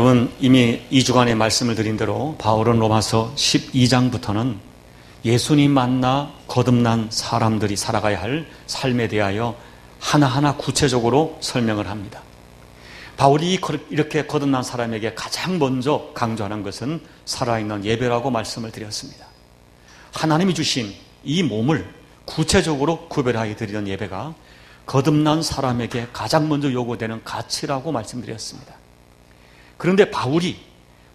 여러분 이미 2주간의 말씀을 드린 대로 바울은 로마서 12장부터는 예수님 만나 거듭난 사람들이 살아가야 할 삶에 대하여 하나하나 구체적으로 설명을 합니다. 바울이 이렇게 거듭난 사람에게 가장 먼저 강조하는 것은 살아있는 예배라고 말씀을 드렸습니다. 하나님이 주신 이 몸을 구체적으로 구별하여 드리는 예배가 거듭난 사람에게 가장 먼저 요구되는 가치라고 말씀드렸습니다. 그런데 바울이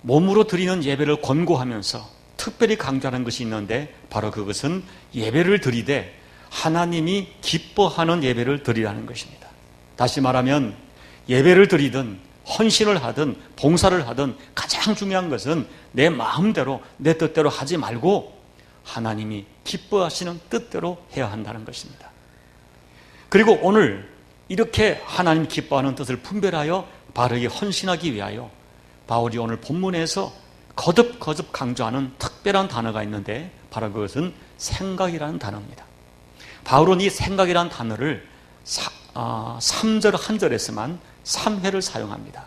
몸으로 드리는 예배를 권고하면서 특별히 강조하는 것이 있는데 바로 그것은 예배를 드리되 하나님이 기뻐하는 예배를 드리라는 것입니다. 다시 말하면 예배를 드리든 헌신을 하든 봉사를 하든 가장 중요한 것은 내 마음대로 내 뜻대로 하지 말고 하나님이 기뻐하시는 뜻대로 해야 한다는 것입니다. 그리고 오늘 이렇게 하나님 기뻐하는 뜻을 분별하여 바르게 헌신하기 위하여 바울이 오늘 본문에서 거듭 거듭 강조하는 특별한 단어가 있는데 바로 그것은 생각이라는 단어입니다. 바울은 이 생각이라는 단어를 3절 아, 한 절에서만 3회를 사용합니다.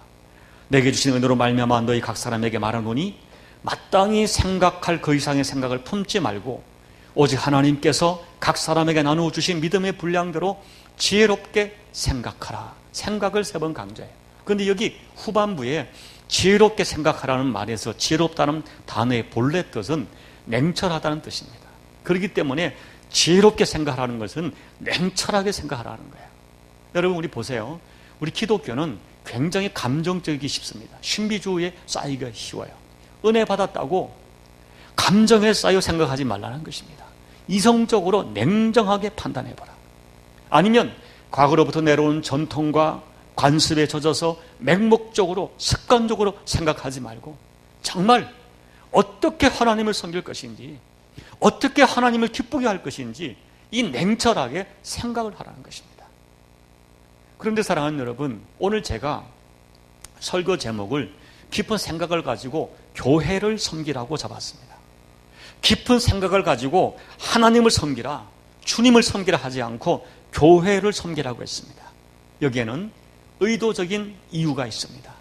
내게 주신 은혜로 말미암아 너희 각 사람에게 말하노니 마땅히 생각할 그 이상의 생각을 품지 말고 오직 하나님께서 각 사람에게 나누어 주신 믿음의 분량대로 지혜롭게 생각하라. 생각을 세 번 강조해요. 그런데 여기 후반부에 지혜롭게 생각하라는 말에서 지혜롭다는 단어의 본래 뜻은 냉철하다는 뜻입니다. 그렇기 때문에 지혜롭게 생각하라는 것은 냉철하게 생각하라는 거예요. 여러분 우리 보세요. 우리 기독교는 굉장히 감정적이기 쉽습니다. 신비주의에 쌓이기가 쉬워요. 은혜 받았다고 감정에 쌓여 생각하지 말라는 것입니다. 이성적으로 냉정하게 판단해보라. 아니면 과거로부터 내려온 전통과 관습에 젖어서 맹목적으로 습관적으로 생각하지 말고 정말 어떻게 하나님을 섬길 것인지 어떻게 하나님을 기쁘게 할 것인지 이 냉철하게 생각을 하라는 것입니다. 그런데 사랑하는 여러분, 오늘 제가 설교 제목을 깊은 생각을 가지고 교회를 섬기라고 잡았습니다. 깊은 생각을 가지고 하나님을 섬기라, 주님을 섬기라 하지 않고 교회를 섬기라고 했습니다. 여기에는 의도적인 이유가 있습니다.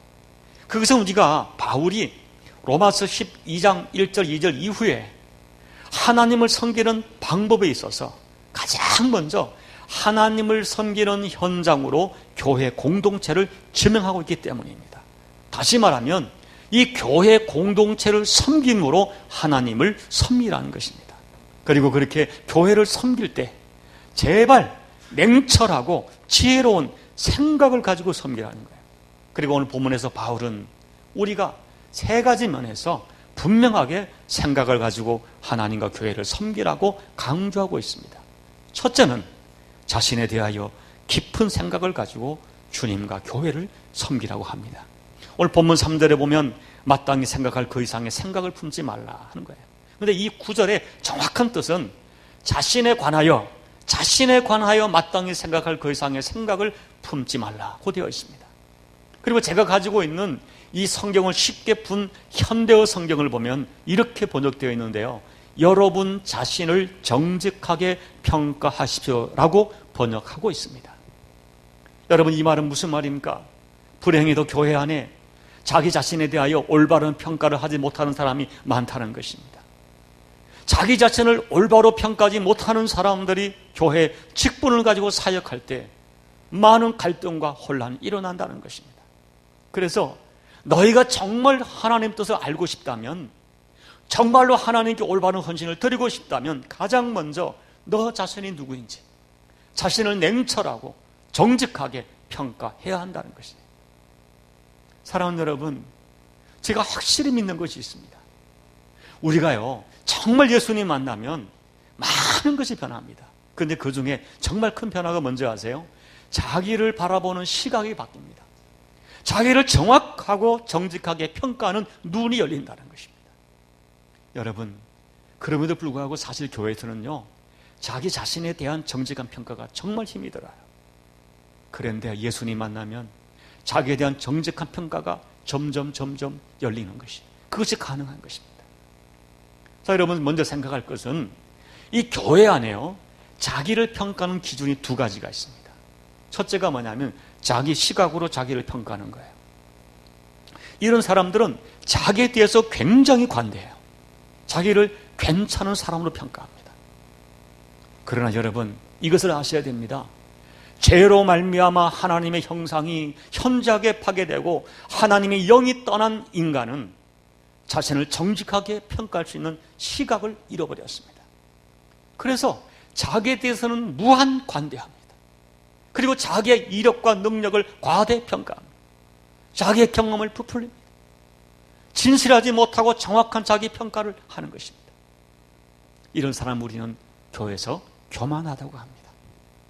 그것은 우리가 바울이 로마서 12장 1절 2절 이후에 하나님을 섬기는 방법에 있어서 가장 먼저 하나님을 섬기는 현장으로 교회 공동체를 지명하고 있기 때문입니다. 다시 말하면 이 교회 공동체를 섬김으로 하나님을 섬기라는 것입니다. 그리고 그렇게 교회를 섬길 때 제발 냉철하고 지혜로운 생각을 가지고 섬기라는 거예요. 그리고 오늘 본문에서 바울은 우리가 세 가지 면에서 분명하게 생각을 가지고 하나님과 교회를 섬기라고 강조하고 있습니다. 첫째는 자신에 대하여 깊은 생각을 가지고 주님과 교회를 섬기라고 합니다. 오늘 본문 3절에 보면 마땅히 생각할 그 이상의 생각을 품지 말라 하는 거예요. 그런데 이 구절의 정확한 뜻은 자신에 관하여 자신에 관하여 마땅히 생각할 그 이상의 생각을 품지 말라고 되어 있습니다. 그리고 제가 가지고 있는 이 성경을 쉽게 푼 현대어 성경을 보면 이렇게 번역되어 있는데요. 여러분 자신을 정직하게 평가하십시오라고 번역하고 있습니다. 여러분 이 말은 무슨 말입니까? 불행히도 교회 안에 자기 자신에 대하여 올바른 평가를 하지 못하는 사람이 많다는 것입니다. 자기 자신을 올바로 평가하지 못하는 사람들이 교회 직분을 가지고 사역할 때 많은 갈등과 혼란이 일어난다는 것입니다. 그래서 너희가 정말 하나님 뜻을 알고 싶다면 정말로 하나님께 올바른 헌신을 드리고 싶다면 가장 먼저 너 자신이 누구인지 자신을 냉철하고 정직하게 평가해야 한다는 것입니다. 사랑하는 여러분, 제가 확실히 믿는 것이 있습니다. 우리가요, 정말 예수님 만나면 많은 것이 변합니다. 그런데 그 중에 정말 큰 변화가 뭔지 아세요? 자기를 바라보는 시각이 바뀝니다. 자기를 정확하고 정직하게 평가하는 눈이 열린다는 것입니다. 여러분, 그럼에도 불구하고 사실 교회에서는요, 자기 자신에 대한 정직한 평가가 정말 힘이 들어요. 그런데 예수님 만나면 자기에 대한 정직한 평가가 점점 점점 열리는 것이 그것이 가능한 것입니다. 자, 여러분 먼저 생각할 것은 이 교회 안에요. 자기를 평가하는 기준이 두 가지가 있습니다. 첫째가 뭐냐면 자기 시각으로 자기를 평가하는 거예요. 이런 사람들은 자기에 대해서 굉장히 관대해요. 자기를 괜찮은 사람으로 평가합니다. 그러나 여러분 이것을 아셔야 됩니다. 죄로 말미암아 하나님의 형상이 현저하게 파괴되고 하나님의 영이 떠난 인간은 자신을 정직하게 평가할 수 있는 시각을 잃어버렸습니다. 그래서 자기에 대해서는 무한 관대합니다. 그리고 자기의 이력과 능력을 과대 평가합니다. 자기의 경험을 부풀립니다. 진실하지 못하고 정확한 자기 평가를 하는 것입니다. 이런 사람 우리는 교회에서 교만하다고 합니다.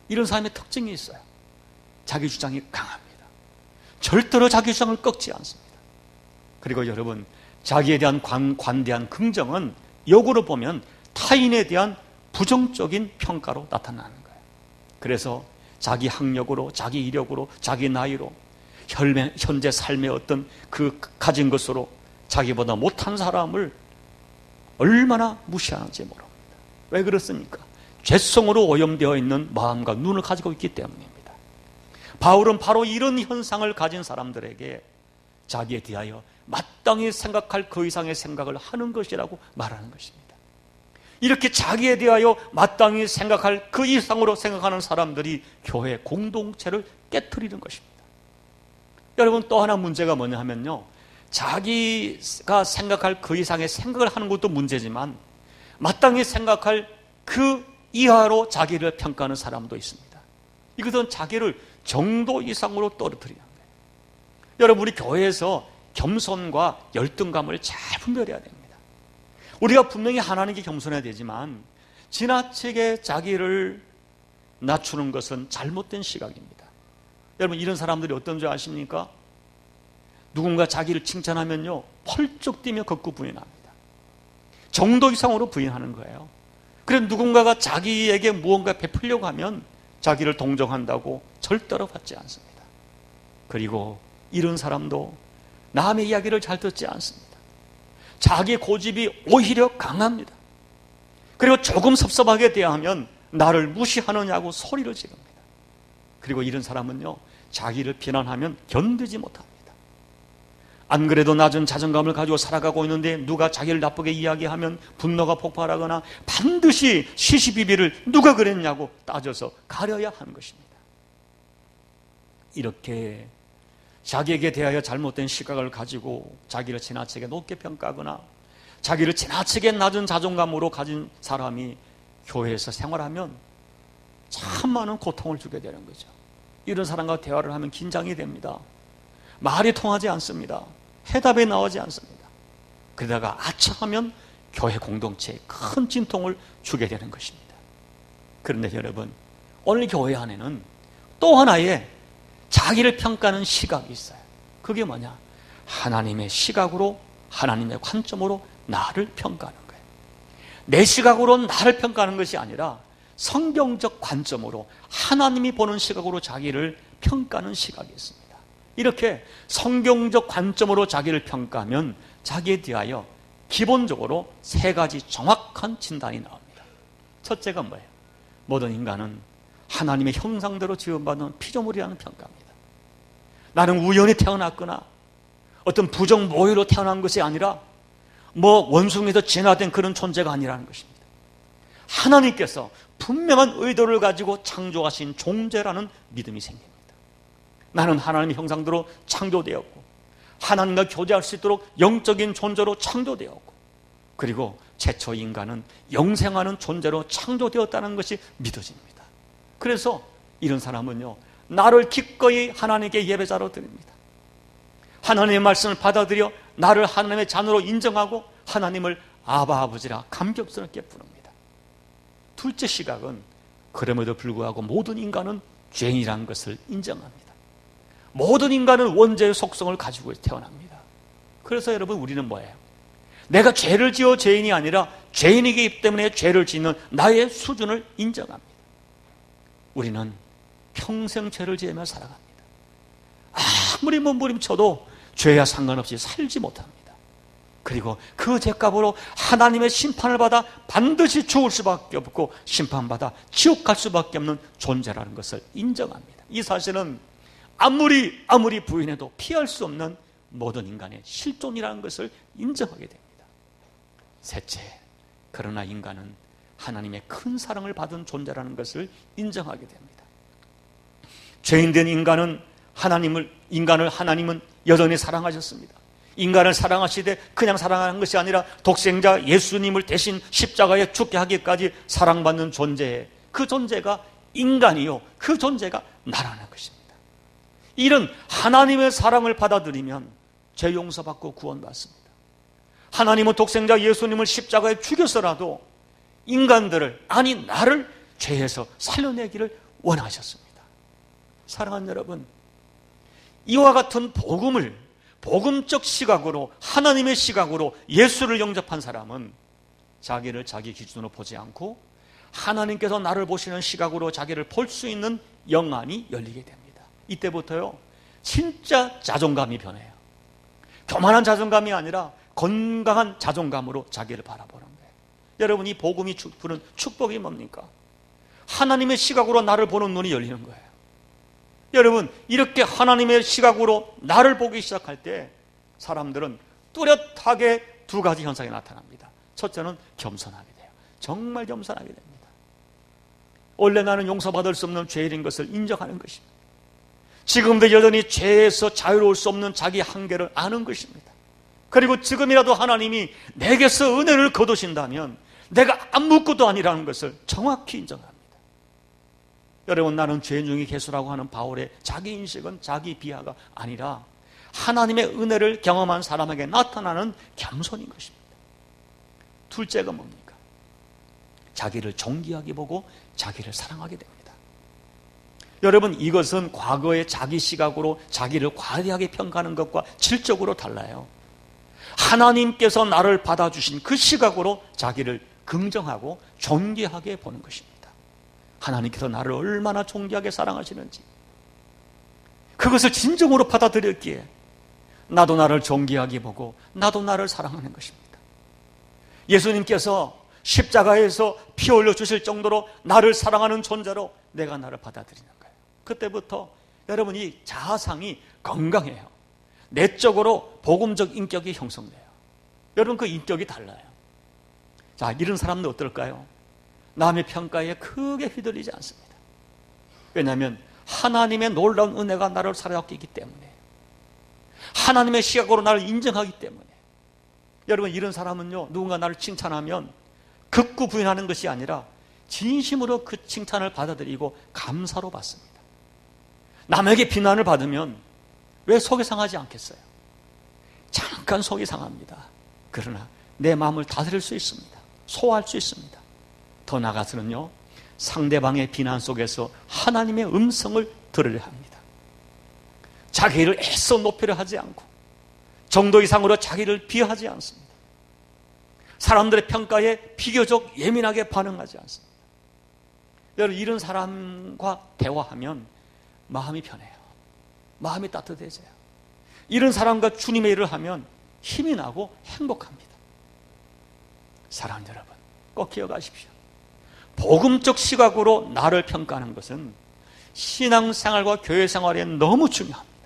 이런 사람의 특징이 있어요. 자기 주장이 강합니다. 절대로 자기 주장을 꺾지 않습니다. 그리고 여러분, 자기에 대한 관, 관대한 긍정은 역으로 보면 타인에 대한 부정적인 평가로 나타나는 거예요. 그래서 자기 학력으로, 자기 이력으로, 자기 나이로, 현재 삶의 어떤 그 가진 것으로 자기보다 못한 사람을 얼마나 무시하는지 모릅니다. 왜 그렇습니까? 죄성으로 오염되어 있는 마음과 눈을 가지고 있기 때문입니다. 바울은 바로 이런 현상을 가진 사람들에게 자기에 대하여 마땅히 생각할 그 이상의 생각을 하는 것이라고 말하는 것입니다. 이렇게 자기에 대하여 마땅히 생각할 그 이상으로 생각하는 사람들이 교회 공동체를 깨뜨리는 것입니다. 여러분 또 하나 문제가 뭐냐 하면요. 자기가 생각할 그 이상의 생각을 하는 것도 문제지만 마땅히 생각할 그 이하로 자기를 평가하는 사람도 있습니다. 이것은 자기를 정도 이상으로 떨어뜨리는 거예요. 여러분, 우리 교회에서 겸손과 열등감을 잘 분별해야 됩니다. 우리가 분명히 하나님께 겸손해야 되지만 지나치게 자기를 낮추는 것은 잘못된 시각입니다. 여러분, 이런 사람들이 어떤 줄 아십니까? 누군가 자기를 칭찬하면요, 펄쩍 뛰며 걷고 부인합니다. 정도 이상으로 부인하는 거예요. 그래 누군가가 자기에게 무언가 베풀려고 하면 자기를 동정한다고 절대로 받지 않습니다. 그리고 이런 사람도 남의 이야기를 잘 듣지 않습니다. 자기 고집이 오히려 강합니다. 그리고 조금 섭섭하게 대하면 나를 무시하느냐고 소리를 지릅니다. 그리고 이런 사람은요, 자기를 비난하면 견디지 못합니다. 안 그래도 낮은 자존감을 가지고 살아가고 있는데 누가 자기를 나쁘게 이야기하면 분노가 폭발하거나 반드시 시시비비를 누가 그랬냐고 따져서 가려야 하는 것입니다. 이렇게 자기에게 대하여 잘못된 시각을 가지고 자기를 지나치게 높게 평가하거나 자기를 지나치게 낮은 자존감으로 가진 사람이 교회에서 생활하면 참 많은 고통을 주게 되는 거죠. 이런 사람과 대화를 하면 긴장이 됩니다. 말이 통하지 않습니다. 해답이 나오지 않습니다. 그러다가 아차하면 교회 공동체에 큰 진통을 주게 되는 것입니다. 그런데 여러분, 오늘 교회 안에는 또 하나의 자기를 평가하는 시각이 있어요. 그게 뭐냐? 하나님의 시각으로, 하나님의 관점으로 나를 평가하는 거예요. 내 시각으로 나를 평가하는 것이 아니라 성경적 관점으로 하나님이 보는 시각으로 자기를 평가하는 시각이 있습니다. 이렇게 성경적 관점으로 자기를 평가하면 자기에 대하여 기본적으로 세 가지 정확한 진단이 나옵니다. 첫째가 뭐예요? 모든 인간은 하나님의 형상대로 지원받은 피조물이라는 평가입니다. 나는 우연히 태어났거나 어떤 부정 모의로 태어난 것이 아니라 뭐 원숭이에서 진화된 그런 존재가 아니라는 것입니다. 하나님께서 분명한 의도를 가지고 창조하신 존재라는 믿음이 생깁니다. 나는 하나님의 형상대로 창조되었고 하나님과 교제할 수 있도록 영적인 존재로 창조되었고 그리고 최초 인간은 영생하는 존재로 창조되었다는 것이 믿어집니다. 그래서 이런 사람은요 나를 기꺼이 하나님께 예배자로 드립니다. 하나님의 말씀을 받아들여 나를 하나님의 자녀로 인정하고 하나님을 아바 아버지라 감격스럽게 부릅니다. 둘째 시각은 그럼에도 불구하고 모든 인간은 죄인이라는 것을 인정합니다. 모든 인간은 원죄의 속성을 가지고 태어납니다. 그래서 여러분 우리는 뭐예요? 내가 죄를 지어 죄인이 아니라 죄인이기 때문에 죄를 짓는 나의 수준을 인정합니다. 우리는 평생 죄를 지으며 살아갑니다. 아무리 몸부림쳐도 죄와 상관없이 살지 못합니다. 그리고 그 죄값으로 하나님의 심판을 받아 반드시 죽을 수밖에 없고 심판받아 지옥 갈 수밖에 없는 존재라는 것을 인정합니다. 이 사실은 아무리 아무리 부인해도 피할 수 없는 모든 인간의 실존이라는 것을 인정하게 됩니다. 셋째, 그러나 인간은 하나님의 큰 사랑을 받은 존재라는 것을 인정하게 됩니다. 죄인된 인간은 하나님을 인간을 하나님은 여전히 사랑하셨습니다. 인간을 사랑하시되 그냥 사랑하는 것이 아니라 독생자 예수님을 대신 십자가에 죽게 하기까지 사랑받는 존재에 그 존재가 인간이요. 그 존재가 나라는 것입니다. 이런 하나님의 사랑을 받아들이면 죄 용서받고 구원받습니다. 하나님은 독생자 예수님을 십자가에 죽여서라도 인간들을 아니 나를 죄에서 살려내기를 원하셨습니다. 사랑하는 여러분, 이와 같은 복음을 복음적 시각으로 하나님의 시각으로 예수를 영접한 사람은 자기를 자기 기준으로 보지 않고 하나님께서 나를 보시는 시각으로 자기를 볼 수 있는 영안이 열리게 됩니다. 이때부터요, 진짜 자존감이 변해요. 교만한 자존감이 아니라 건강한 자존감으로 자기를 바라보는 거예요. 여러분, 이 복음이 부른 축복이 뭡니까? 하나님의 시각으로 나를 보는 눈이 열리는 거예요. 여러분, 이렇게 하나님의 시각으로 나를 보기 시작할 때 사람들은 뚜렷하게 두 가지 현상이 나타납니다. 첫째는 겸손하게 돼요. 정말 겸손하게 됩니다. 원래 나는 용서받을 수 없는 죄인인 것을 인정하는 것입니다. 지금도 여전히 죄에서 자유로울 수 없는 자기 한계를 아는 것입니다. 그리고 지금이라도 하나님이 내게서 은혜를 거두신다면 내가 아무것도 아니라는 것을 정확히 인정합니다. 여러분 나는 죄 중에 개수라고 하는 바울의 자기 인식은 자기 비하가 아니라 하나님의 은혜를 경험한 사람에게 나타나는 겸손인 것입니다. 둘째가 뭡니까? 자기를 존귀하게 보고 자기를 사랑하게 됩니다. 여러분 이것은 과거의 자기 시각으로 자기를 과대하게 평가하는 것과 질적으로 달라요. 하나님께서 나를 받아주신 그 시각으로 자기를 긍정하고 존귀하게 보는 것입니다. 하나님께서 나를 얼마나 존귀하게 사랑하시는지 그것을 진정으로 받아들였기에 나도 나를 존귀하게 보고 나도 나를 사랑하는 것입니다. 예수님께서 십자가에서 피 흘려 주실 정도로 나를 사랑하는 존재로 내가 나를 받아들이는 거예요. 그때부터 여러분 이 자아상이 건강해요. 내적으로 복음적 인격이 형성돼요. 여러분 그 인격이 달라요. 자, 이런 사람들 어떨까요? 남의 평가에 크게 휘둘리지 않습니다. 왜냐하면 하나님의 놀라운 은혜가 나를 사로잡기 때문에 하나님의 시각으로 나를 인정하기 때문에 여러분 이런 사람은요 누군가 나를 칭찬하면 극구 부인하는 것이 아니라 진심으로 그 칭찬을 받아들이고 감사로 받습니다. 남에게 비난을 받으면 왜 속이 상하지 않겠어요? 잠깐 속이 상합니다. 그러나 내 마음을 다스릴 수 있습니다. 소화할 수 있습니다. 더 나아가서는요, 상대방의 비난 속에서 하나님의 음성을 들으려 합니다. 자기를 애써 높이려 하지 않고, 정도 이상으로 자기를 비하하지 않습니다. 사람들의 평가에 비교적 예민하게 반응하지 않습니다. 여러분, 이런 사람과 대화하면 마음이 편해요. 마음이 따뜻해져요. 이런 사람과 주님의 일을 하면 힘이 나고 행복합니다. 사랑 여러분, 꼭 기억하십시오. 복음적 시각으로 나를 평가하는 것은 신앙생활과 교회생활에 너무 중요합니다.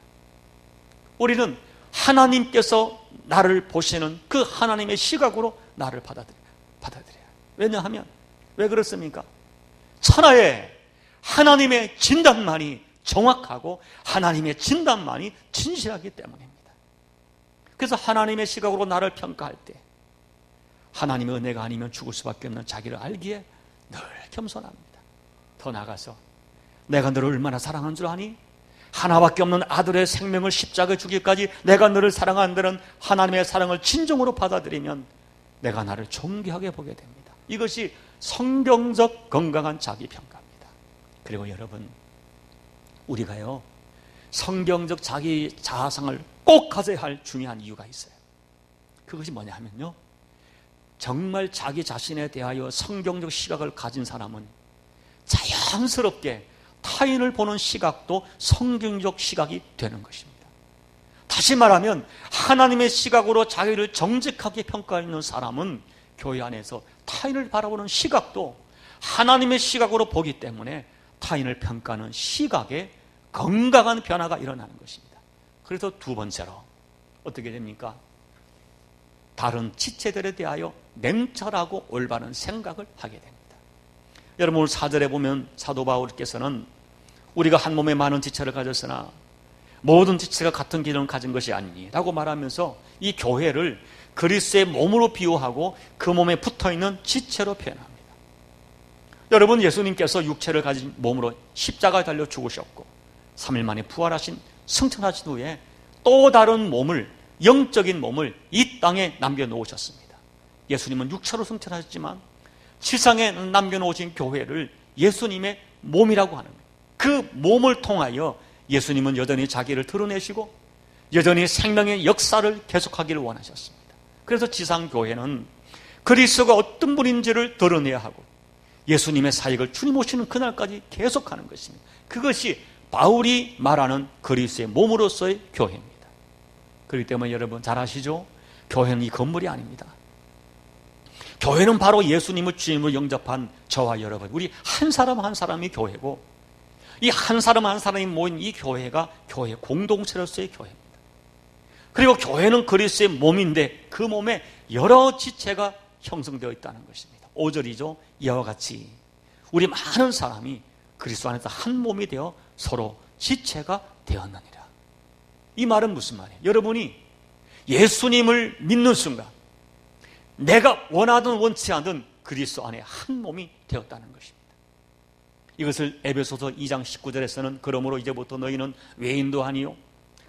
우리는 하나님께서 나를 보시는 그 하나님의 시각으로 나를 받아들여요. 받아들여요. 왜냐하면 왜 그렇습니까? 천하에 하나님의 진단만이 정확하고 하나님의 진단만이 진실하기 때문입니다. 그래서 하나님의 시각으로 나를 평가할 때 하나님의 은혜가 아니면 죽을 수밖에 없는 자기를 알기에 늘 겸손합니다. 더 나가서 내가 너를 얼마나 사랑한 줄 아니? 하나밖에 없는 아들의 생명을 십자가에 주기까지 내가 너를 사랑한다는 하나님의 사랑을 진정으로 받아들이면 내가 나를 존귀하게 보게 됩니다. 이것이 성경적 건강한 자기 평가입니다. 그리고 여러분 우리가요 성경적 자기 자아상을 꼭 가져야 할 중요한 이유가 있어요. 그것이 뭐냐 하면요. 정말 자기 자신에 대하여 성경적 시각을 가진 사람은 자연스럽게 타인을 보는 시각도 성경적 시각이 되는 것입니다. 다시 말하면 하나님의 시각으로 자기를 정직하게 평가하는 사람은 교회 안에서 타인을 바라보는 시각도 하나님의 시각으로 보기 때문에 타인을 평가하는 시각에 건강한 변화가 일어나는 것입니다. 그래서 두 번째로 어떻게 됩니까? 다른 지체들에 대하여 냉철하고 올바른 생각을 하게 됩니다. 여러분 오늘 사절에 보면 사도 바울께서는 우리가 한 몸에 많은 지체를 가졌으나 모든 지체가 같은 기능을 가진 것이 아니니라고 말하면서 이 교회를 그리스의 몸으로 비유하고 그 몸에 붙어 있는 지체로 표현합니다. 여러분 예수님께서 육체를 가진 몸으로 십자가에 달려 죽으셨고 3일 만에 부활하신 승천하신 후에 또 다른 몸을 영적인 몸을 이 땅에 남겨 놓으셨습니다. 예수님은 육체로 승천하셨지만 지상에 남겨 놓으신 교회를 예수님의 몸이라고 하는 거예요. 그 몸을 통하여 예수님은 여전히 자기를 드러내시고 여전히 생명의 역사를 계속하기를 원하셨습니다. 그래서 지상 교회는 그리스도가 어떤 분인지를 드러내야 하고 예수님의 사역을 주님 오시는 그날까지 계속하는 것입니다. 그것이 바울이 말하는 그리스의 몸으로서의 교회입니다. 그렇기 때문에 여러분 잘 아시죠? 교회는 이 건물이 아닙니다. 교회는 바로 예수님을 주님으로 영접한 저와 여러분, 우리 한 사람 한 사람이 교회고 이 한 사람 한 사람이 모인 이 교회가 교회 공동체로서의 교회입니다. 그리고 교회는 그리스의 몸인데 그 몸에 여러 지체가 형성되어 있다는 것입니다. 5절이죠. 이와 같이 우리 많은 사람이 그리스도 안에서 한 몸이 되어 서로 지체가 되었느니라. 이 말은 무슨 말이에요? 여러분이 예수님을 믿는 순간 내가 원하든 원치 않든 그리스도 안에 한 몸이 되었다는 것입니다. 이것을 에베소서 2장 19절에서는 그러므로 이제부터 너희는 외인도 아니요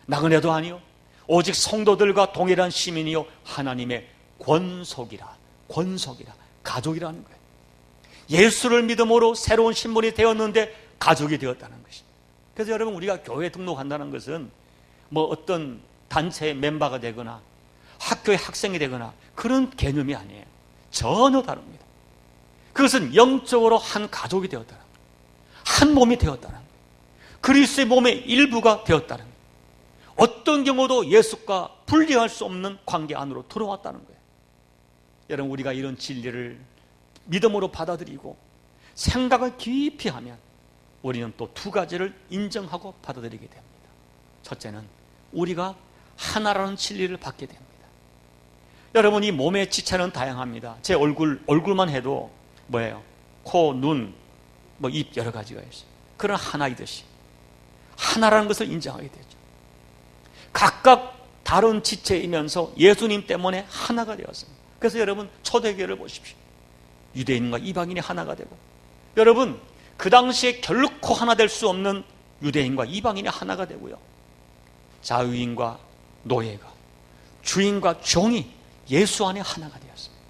나그네도 아니요 오직 성도들과 동일한 시민이요 하나님의 권속이라 권속이라 가족이라는 거예요. 예수를 믿음으로 새로운 신분이 되었는데 가족이 되었다는 것입니다. 그래서 여러분 우리가 교회 등록한다는 것은 뭐 어떤 단체의 멤버가 되거나 학교의 학생이 되거나 그런 개념이 아니에요. 전혀 다릅니다. 그것은 영적으로 한 가족이 되었다는. 한 몸이 되었다는. 그리스의 몸의 일부가 되었다는. 어떤 경우도 예수과 분리할 수 없는 관계 안으로 들어왔다는 거예요. 여러분 우리가 이런 진리를 믿음으로 받아들이고 생각을 깊이 하면 우리는 또 두 가지를 인정하고 받아들이게 됩니다. 첫째는 우리가 하나라는 진리를 받게 됩니다. 여러분 이 몸의 지체는 다양합니다. 제 얼굴 얼굴만 해도 뭐예요? 코, 눈, 뭐 입 여러 가지가 있어요. 그런 하나이듯이 하나라는 것을 인정하게 되죠. 각각 다른 지체이면서 예수님 때문에 하나가 되었습니다. 그래서 여러분 초대교회를 보십시오. 유대인과 이방인이 하나가 되고 여러분 그 당시에 결코 하나 될 수 없는 유대인과 이방인이 하나가 되고요. 자유인과 노예가 주인과 종이 예수 안에 하나가 되었습니다.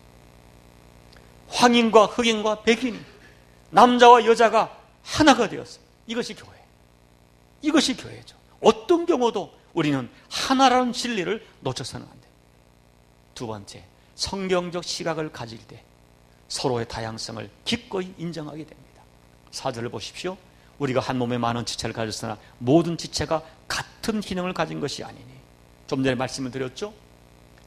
황인과 흑인과 백인이 남자와 여자가 하나가 되었습니다. 이것이 교회. 이것이 교회죠. 어떤 경우도 우리는 하나라는 진리를 놓쳐서는 안 돼요. 두 번째, 성경적 시각을 가질 때 서로의 다양성을 기꺼이 인정하게 됩니다. 사절을 보십시오. 우리가 한 몸에 많은 지체를 가졌으나 모든 지체가 같은 기능을 가진 것이 아니니. 좀 전에 말씀을 드렸죠?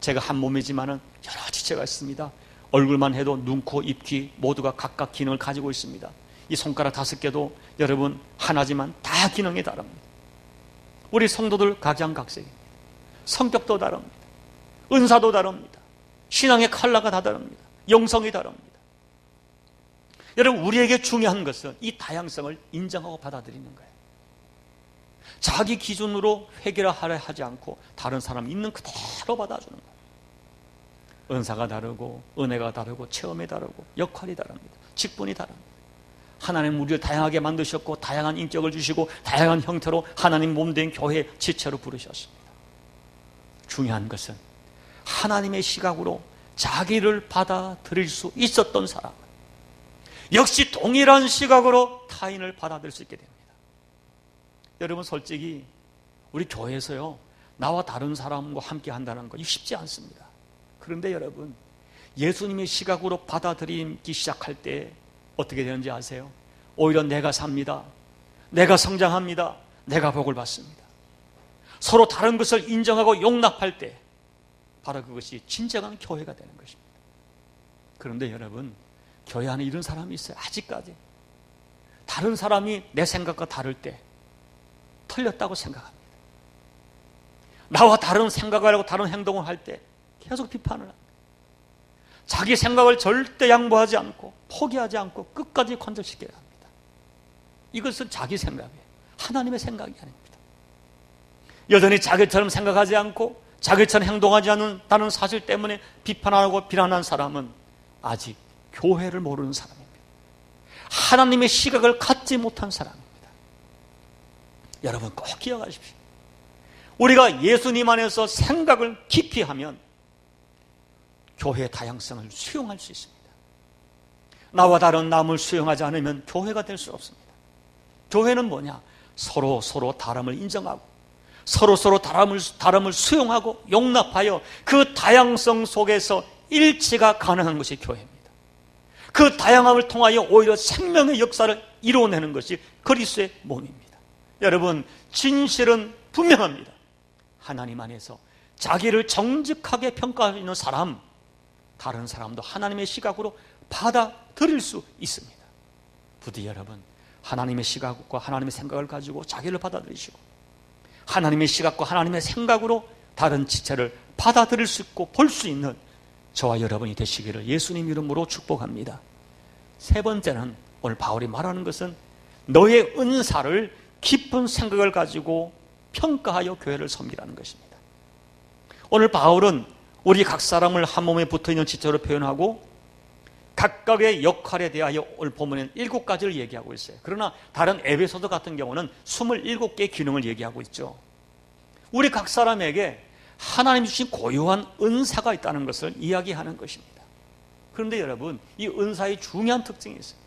제가 한 몸이지만은 여러 지체가 있습니다. 얼굴만 해도 눈, 코, 입, 귀 모두가 각각 기능을 가지고 있습니다. 이 손가락 다섯 개도 여러분 하나지만 다 기능이 다릅니다. 우리 성도들 각양각색입니다. 성격도 다릅니다. 은사도 다릅니다. 신앙의 칼라가 다 다릅니다. 영성이 다릅니다. 여러분, 우리에게 중요한 것은 이 다양성을 인정하고 받아들이는 거예요. 자기 기준으로 회개하려 하지 않고 다른 사람 있는 그대로 받아주는 거예요. 은사가 다르고, 은혜가 다르고, 체험이 다르고, 역할이 다릅니다. 직분이 다릅니다. 하나님 우리를 다양하게 만드셨고, 다양한 인격을 주시고, 다양한 형태로 하나님 몸된 교회 지체로 부르셨습니다. 중요한 것은 하나님의 시각으로 자기를 받아들일 수 있었던 사람 역시 동일한 시각으로 타인을 받아들일 수 있게 됩니다. 여러분 솔직히 우리 교회에서요 나와 다른 사람과 함께 한다는 거 쉽지 않습니다. 그런데 여러분 예수님의 시각으로 받아들이기 시작할 때 어떻게 되는지 아세요? 오히려 내가 삽니다. 내가 성장합니다. 내가 복을 받습니다. 서로 다른 것을 인정하고 용납할 때 바로 그것이 진정한 교회가 되는 것입니다. 그런데 여러분, 교회 안에 이런 사람이 있어요. 아직까지. 다른 사람이 내 생각과 다를 때 틀렸다고 생각합니다. 나와 다른 생각을 하고 다른 행동을 할 때 계속 비판을 합니다. 자기 생각을 절대 양보하지 않고 포기하지 않고 끝까지 건절시켜야 합니다. 이것은 자기 생각이에요. 하나님의 생각이 아닙니다. 여전히 자기처럼 생각하지 않고 자기처럼 행동하지 않는다는 사실 때문에 비판하고 비난한 사람은 아직 교회를 모르는 사람입니다. 하나님의 시각을 갖지 못한 사람입니다. 여러분 꼭 기억하십시오. 우리가 예수님 안에서 생각을 깊이 하면 교회의 다양성을 수용할 수 있습니다. 나와 다른 남을 수용하지 않으면 교회가 될 수 없습니다. 교회는 뭐냐? 서로 서로 다름을 인정하고 서로 서로 다름을, 다름을 수용하고 용납하여 그 다양성 속에서 일치가 가능한 것이 교회입니다. 그 다양함을 통하여 오히려 생명의 역사를 이루어내는 것이 그리스의 몸입니다. 여러분, 진실은 분명합니다. 하나님 안에서 자기를 정직하게 평가하는 사람, 다른 사람도 하나님의 시각으로 받아들일 수 있습니다. 부디 여러분, 하나님의 시각과 하나님의 생각을 가지고 자기를 받아들이시고, 하나님의 시각과 하나님의 생각으로 다른 지체를 받아들일 수 있고 볼 수 있는 저와 여러분이 되시기를 예수님 이름으로 축복합니다. 세 번째는 오늘 바울이 말하는 것은 너의 은사를 깊은 생각을 가지고 평가하여 교회를 섬기라는 것입니다. 오늘 바울은 우리 각 사람을 한 몸에 붙어 있는 지체로 표현하고 각각의 역할에 대하여 오늘 본문에는 일곱 가지를 얘기하고 있어요. 그러나 다른 에베소서 같은 경우는 27개의 기능을 얘기하고 있죠. 우리 각 사람에게 하나님 주신 고유한 은사가 있다는 것을 이야기하는 것입니다. 그런데 여러분, 이 은사의 중요한 특징이 있어요.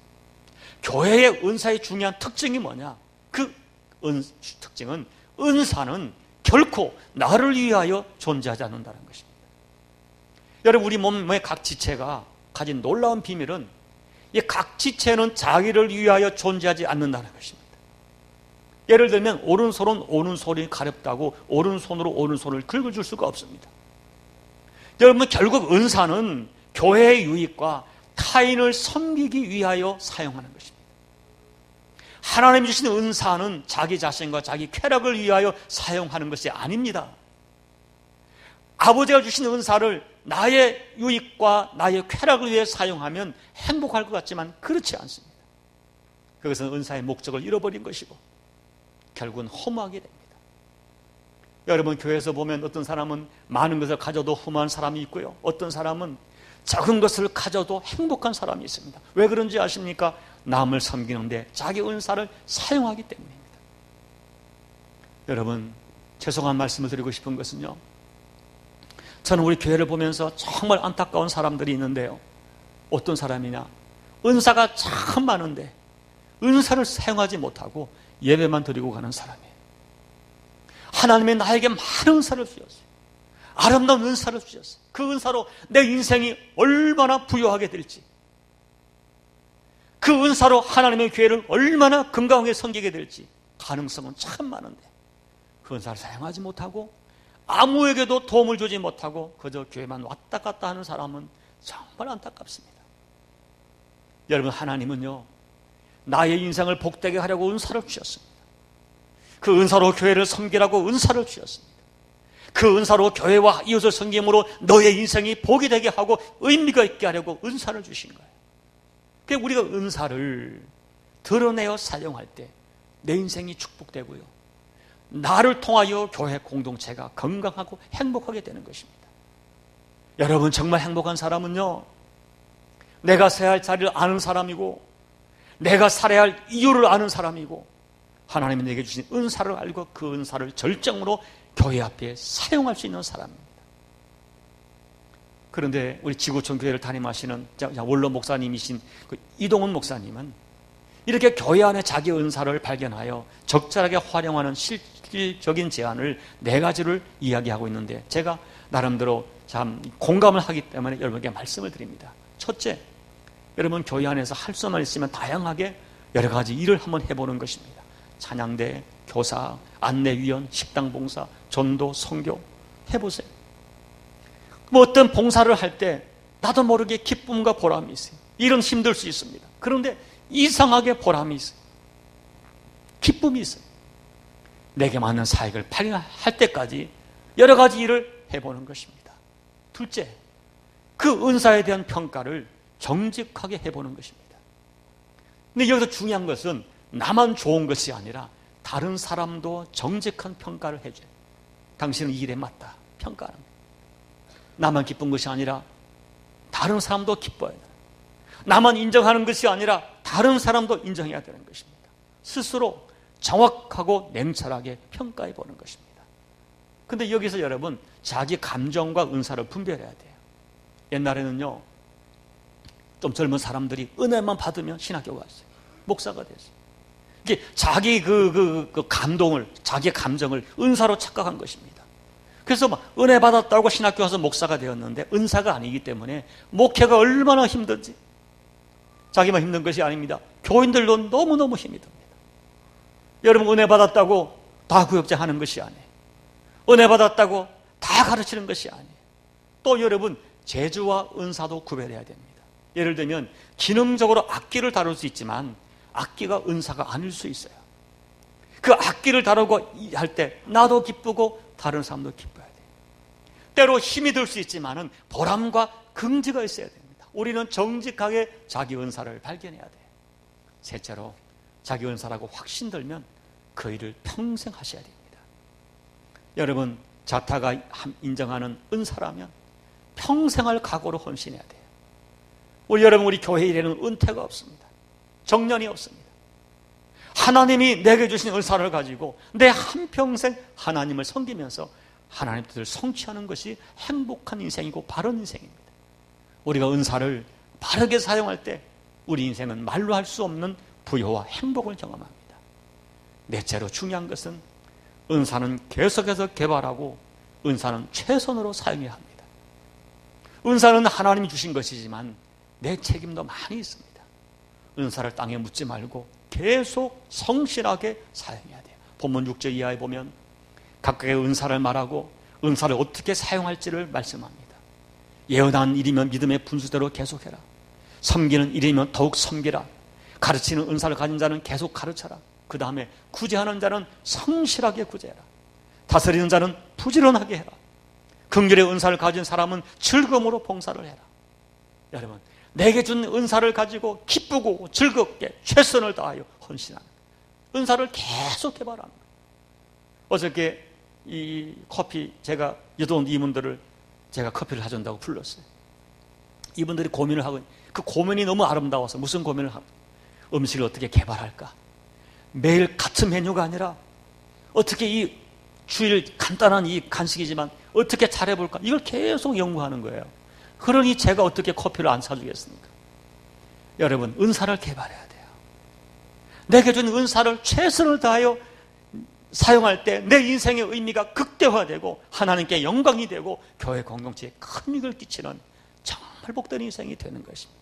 교회의 은사의 중요한 특징이 뭐냐? 그 은, 특징은 은사는 결코 나를 위하여 존재하지 않는다는 것입니다. 여러분, 우리 몸의 각 지체가 가진 놀라운 비밀은 이 각 지체는 자기를 위하여 존재하지 않는다는 것입니다. 예를 들면 오른손은 오른손이 가렵다고 오른손으로 오른손을 긁어줄 수가 없습니다. 여러분 결국 은사는 교회의 유익과 타인을 섬기기 위하여 사용하는 것입니다. 하나님이 주신 은사는 자기 자신과 자기 쾌락을 위하여 사용하는 것이 아닙니다. 아버지가 주신 은사를 나의 유익과 나의 쾌락을 위해 사용하면 행복할 것 같지만 그렇지 않습니다. 그것은 은사의 목적을 잃어버린 것이고 결국은 허무하게 됩니다. 여러분 교회에서 보면 어떤 사람은 많은 것을 가져도 허무한 사람이 있고요. 어떤 사람은 작은 것을 가져도 행복한 사람이 있습니다. 왜 그런지 아십니까? 남을 섬기는데 자기 은사를 사용하기 때문입니다. 여러분 죄송한 말씀을 드리고 싶은 것은요. 저는 우리 교회를 보면서 정말 안타까운 사람들이 있는데요. 어떤 사람이냐? 은사가 참 많은데 은사를 사용하지 못하고 예배만 드리고 가는 사람이에요. 하나님이 나에게 많은 은사를 주셨어요. 아름다운 은사를 주셨어요. 그 은사로 내 인생이 얼마나 부여하게 될지. 그 은사로 하나님의 교회를 얼마나 건강하게 섬기게 될지 가능성은 참 많은데 그 은사를 사용하지 못하고 아무에게도 도움을 주지 못하고 그저 교회만 왔다 갔다 하는 사람은 정말 안타깝습니다. 여러분 하나님은요 나의 인생을 복되게 하려고 은사를 주셨습니다. 그 은사로 교회를 섬기라고 은사를 주셨습니다. 그 은사로 교회와 이웃을 섬김으로 너의 인생이 복이 되게 하고 의미가 있게 하려고 은사를 주신 거예요. 그 우리가 은사를 드러내어 사용할 때 내 인생이 축복되고요. 나를 통하여 교회 공동체가 건강하고 행복하게 되는 것입니다. 여러분 정말 행복한 사람은요. 내가 서야 할 자리를 아는 사람이고 내가 살아야 할 이유를 아는 사람이고 하나님이 내게 주신 은사를 알고 그 은사를 절정으로 교회 앞에 사용할 수 있는 사람입니다. 그런데 우리 지구촌 교회를 담임하시는 원로 목사님이신 그 이동훈 목사님은 이렇게 교회 안에 자기 은사를 발견하여 적절하게 활용하는 실질적인 제안을 네 가지를 이야기하고 있는데 제가 나름대로 참 공감을 하기 때문에 여러분께 말씀을 드립니다. 첫째, 여러분 교회 안에서 할 수만 있으면 다양하게 여러 가지 일을 한번 해보는 것입니다. 찬양대, 교사, 안내위원, 식당 봉사, 전도, 성교 해보세요. 뭐 어떤 봉사를 할 때 나도 모르게 기쁨과 보람이 있어요. 일은 힘들 수 있습니다. 그런데 이상하게 보람이 있어요. 기쁨이 있어요. 내게 맞는 사역을 발견할 때까지 여러 가지 일을 해보는 것입니다. 둘째, 그 은사에 대한 평가를 정직하게 해보는 것입니다. 근데 여기서 중요한 것은 나만 좋은 것이 아니라 다른 사람도 정직한 평가를 해줘요. 당신은 이 일에 맞다. 평가하는 거예요. 나만 기쁜 것이 아니라 다른 사람도 기뻐야 돼요. 나만 인정하는 것이 아니라 다른 사람도 인정해야 되는 것입니다. 스스로 정확하고 냉철하게 평가해 보는 것입니다. 근데 여기서 여러분 자기 감정과 은사를 분별해야 돼요. 옛날에는요 좀 젊은 사람들이 은혜만 받으면 신학교 갔어요. 목사가 됐어요. 이게 자기 그, 그, 그 감동을 자기의 감정을 은사로 착각한 것입니다. 그래서 막 은혜 받았다고 신학교 와서 목사가 되었는데 은사가 아니기 때문에 목회가 얼마나 힘든지 자기만 힘든 것이 아닙니다. 교인들도 너무너무 힘이 듭니다. 여러분 은혜 받았다고 다 구역장 하는 것이 아니에요. 은혜 받았다고 다 가르치는 것이 아니에요. 또 여러분 재주와 은사도 구별해야 됩니다. 예를 들면 기능적으로 악기를 다룰 수 있지만 악기가 은사가 아닐 수 있어요. 그 악기를 다루고 할 때 나도 기쁘고 다른 사람도 기뻐야 돼요. 때로 힘이 들 수 있지만은 보람과 긍지가 있어야 됩니다. 우리는 정직하게 자기 은사를 발견해야 돼요. 셋째로 자기 은사라고 확신 들면 그 일을 평생 하셔야 됩니다. 여러분 자타가 인정하는 은사라면 평생을 각오로 헌신해야 돼요. 우리 여러분 우리 교회 일에는 은퇴가 없습니다. 정년이 없습니다. 하나님이 내게 주신 은사를 가지고 내 한평생 하나님을 섬기면서 하나님 뜻을 성취하는 것이 행복한 인생이고 바른 인생입니다. 우리가 은사를 바르게 사용할 때 우리 인생은 말로 할 수 없는 부여와 행복을 경험합니다. 넷째로 중요한 것은 은사는 계속해서 개발하고 은사는 최선으로 사용해야 합니다. 은사는 하나님이 주신 것이지만 내 책임도 많이 있습니다. 은사를 땅에 묻지 말고 계속 성실하게 사용해야 돼요. 본문 6절 이하에 보면 각각의 은사를 말하고 은사를 어떻게 사용할지를 말씀합니다. 예언한 일이면 믿음의 분수대로 계속해라. 섬기는 일이면 더욱 섬기라. 가르치는 은사를 가진 자는 계속 가르쳐라. 그 다음에 구제하는 자는 성실하게 구제해라. 다스리는 자는 부지런하게 해라. 긍휼의 은사를 가진 사람은 즐거움으로 봉사를 해라. 여러분, 내게 준 은사를 가지고 기쁘고 즐겁게 최선을 다하여 헌신하는 은사를 계속 개발하는. 어저께 이 커피 제가 여동 이분들을 제가 커피를 사준다고 불렀어요. 이분들이 고민을 하고 그 고민이 너무 아름다워서 무슨 고민을 하고 음식을 어떻게 개발할까? 매일 같은 메뉴가 아니라 어떻게 이 주일 간단한 이 간식이지만 어떻게 잘해볼까? 이걸 계속 연구하는 거예요. 그러니 제가 어떻게 커피를 안 사주겠습니까? 여러분, 은사를 개발해야 돼요. 내게 준 은사를 최선을 다하여 사용할 때 내 인생의 의미가 극대화되고 하나님께 영광이 되고 교회 공동체에 큰 이익을 끼치는 정말 복된 인생이 되는 것입니다.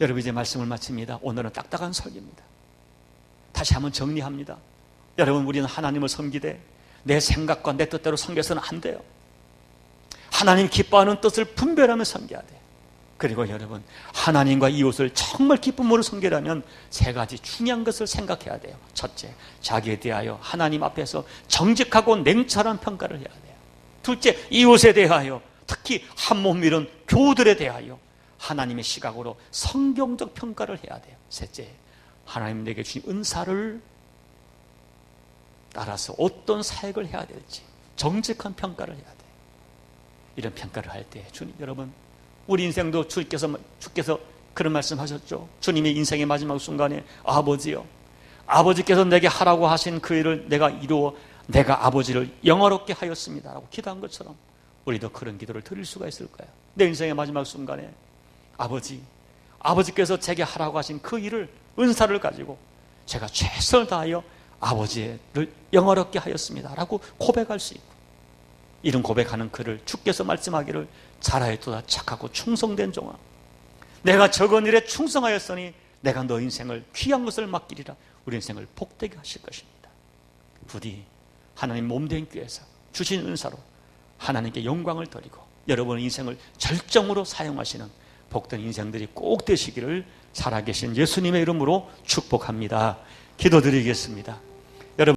여러분 이제 말씀을 마칩니다. 오늘은 딱딱한 설교입니다. 다시 한번 정리합니다. 여러분 우리는 하나님을 섬기되 내 생각과 내 뜻대로 섬겨서는 안 돼요. 하나님 기뻐하는 뜻을 분별하며 섬겨야 돼요. 그리고 여러분 하나님과 이웃을 정말 기쁨으로 섬기려면 세 가지 중요한 것을 생각해야 돼요. 첫째, 자기에 대하여 하나님 앞에서 정직하고 냉철한 평가를 해야 돼요. 둘째, 이웃에 대하여 특히 한몸 이룬 교우들에 대하여 하나님의 시각으로 성경적 평가를 해야 돼요. 셋째, 하나님 내게 주신 은사를 따라서 어떤 사역을 해야 될지 정직한 평가를 해야 돼요. 이런 평가를 할 때 주님 여러분 우리 인생도 주께서 주께서 그런 말씀하셨죠. 주님의 인생의 마지막 순간에 아버지요. 아버지께서 내게 하라고 하신 그 일을 내가 이루어 내가 아버지를 영화롭게 하였습니다 라고 기도한 것처럼 우리도 그런 기도를 드릴 수가 있을까요? 내 인생의 마지막 순간에 아버지, 아버지께서 제게 하라고 하신 그 일을 은사를 가지고 제가 최선을 다하여 아버지를 영화롭게 하였습니다 라고 고백할 수 있고 이런 고백하는 그를 주께서 말씀하기를 잘하였도다 착하고 충성된 종아. 내가 적은 일에 충성하였으니 내가 너 인생을 귀한 것을 맡기리라. 우리 인생을 복되게 하실 것입니다. 부디 하나님 몸된 교회에서 주신 은사로 하나님께 영광을 드리고 여러분의 인생을 절정으로 사용하시는 복된 인생들이 꼭 되시기를 살아계신 예수님의 이름으로 축복합니다. 기도드리겠습니다